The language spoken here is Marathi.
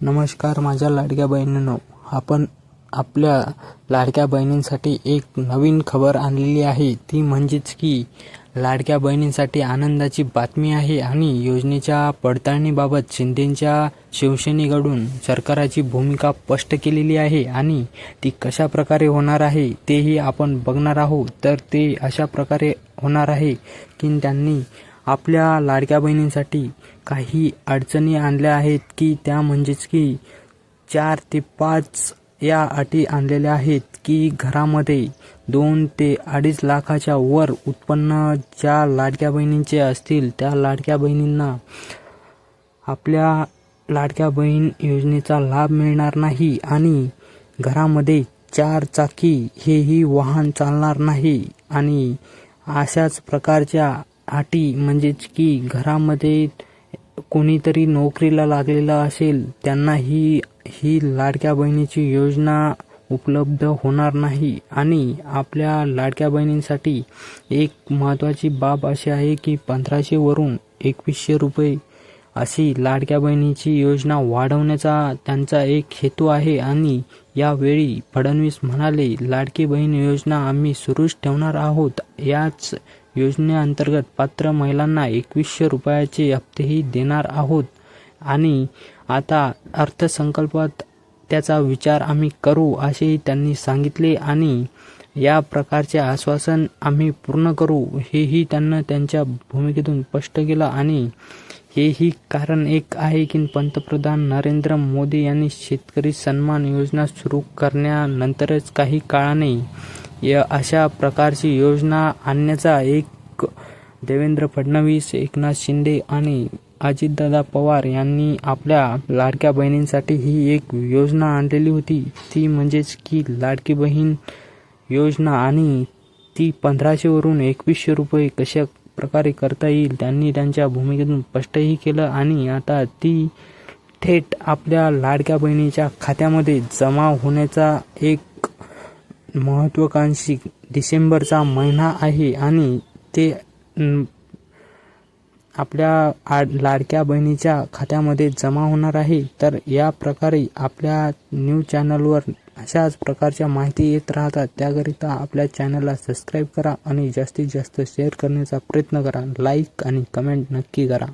नमस्कार माझ्या लाडक्या बहिणींनो. आपण आपल्या लाडक्या बहिणींसाठी एक नवीन खबर आणलेली आहे. ती म्हणजेच की लाडक्या बहिणींसाठी आनंदाची बातमी आहे आणि योजनेच्या पडताळणीबाबत शिंदेंच्या शिवसेनेकडून सरकाराची भूमिका स्पष्ट केलेली आहे आणि ती कशा प्रकारे होणार आहे तेही आपण बघणार आहोत. तर ते अशा प्रकारे होणार आहे की त्यांनी आपल्या लाडक्या बहिणींसाठी काही अडचणी आणल्या आहेत की त्या म्हणजेच की चार ते पाच या अटी आणलेल्या आहेत की घरामध्ये दोन ते अडीच लाखाच्या वर उत्पन्न ज्या लाडक्या बहिणींचे असतील त्या लाडक्या बहिणींना आपल्या लाडक्या बहीण योजनेचा लाभ मिळणार नाही आणि घरामध्ये चार चाकी हेही वाहन चालणार नाही. आणि अशाच प्रकारच्या अटी म्हणजेच की घरामध्ये कोणीतरी नोकरीला लागलेला असेल त्यांना ही ही लाडक्या बहिणीची योजना उपलब्ध होणार नाही. आणि आपल्या लाडक्या बहिणींसाठी एक महत्त्वाची बाब अशी आहे की पंधराशेवरून एकवीसशे रुपये अशी लाडक्या बहिणीची योजना वाढवण्याचा त्यांचा एक हेतू आहे आणि यावेळी फडणवीस म्हणाले लाडकी बहीण योजना आम्ही सुरूच ठेवणार आहोत. याच योजनेअंतर्गत पात्र महिलांना एकवीसशे रुपयाचे हप्तेही देणार आहोत. आणि आता अर्थसंकल्पात त्याचा विचार आम्ही करू असेही त्यांनी सांगितले. आणि या प्रकारचे आश्वासन आम्ही पूर्ण करू हेही त्यांना त्यांच्या भूमिकेतून स्पष्ट केलं. आणि हेही कारण एक आहे की पंतप्रधान नरेंद्र मोदी यांनी शेतकरी सन्मान योजना सुरू करण्यानंतरच काही काळाने या अशा प्रकारची योजना आणण्याचा एक देवेंद्र फडणवीस एकनाथ शिंदे आणि अजितदादा पवार यांनी आपल्या लाडक्या बहिणींसाठी ही एक योजना आणलेली होती. ती म्हणजेच की लाडकी बहीण योजना आणि ती पंधराशेवरून एकवीसशे रुपये कशा प्रकारे करता येईल. त्यांनी त्यांच्या भूमिकेतून स्पष्टही केलं आणि आता ती थेट आपल्या लाडक्या बहिणीच्या खात्यामध्ये जमा होण्याचा एक महत्त्वाकांक्षी डिसेंबरचा महिना आहे आणि ते आपल्या आड लाडक्या बहिणीच्या खात्यामध्ये जमा होणार आहे. तर या प्रकारे आपल्या न्यूज चॅनलवर अशाच प्रकारच्या माहिती येत राहतात. त्याकरिता आपल्या चॅनलला सबस्क्राईब करा आणि जास्तीत जास्त शेअर करण्याचा प्रयत्न करा. लाईक आणि कमेंट नक्की करा.